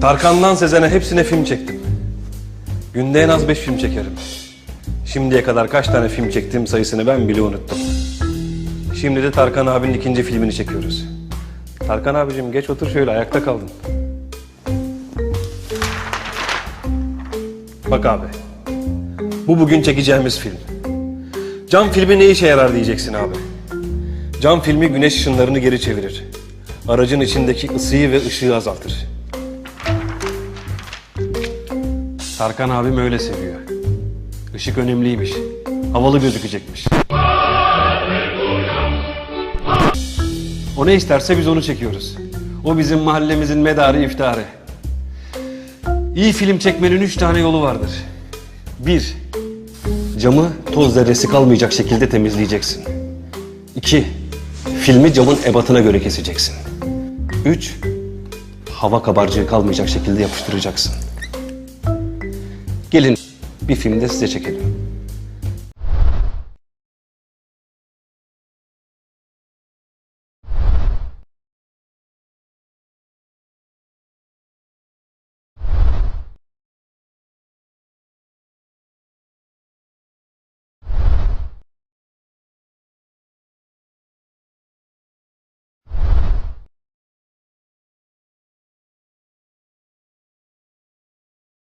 Tarkan'dan Sezen'e hepsine film çektim. Günde en az beş film çekerim. Şimdiye kadar kaç tane film çektiğim sayısını ben bile unuttum. Şimdi de Tarkan abinin ikinci filmini çekiyoruz. Tarkan abicim geç otur şöyle ayakta kaldın. Bak abi. Bu bugün çekeceğimiz film. Cam filmi ne işe yarar diyeceksin abi. Cam filmi güneş ışınlarını geri çevirir. Aracın içindeki ısıyı ve ışığı azaltır. Tarkan abim öyle seviyor. Işık önemliymiş. Havalı gözükecekmiş. O ne isterse biz onu çekiyoruz. O bizim mahallemizin medarı iftarı. İyi film çekmenin üç tane yolu vardır. Bir, camı toz zerresi kalmayacak şekilde temizleyeceksin. İki, filmi camın ebatına göre keseceksin. Üç, hava kabarcığı kalmayacak şekilde yapıştıracaksın. Gelin bir filmde size çekelim.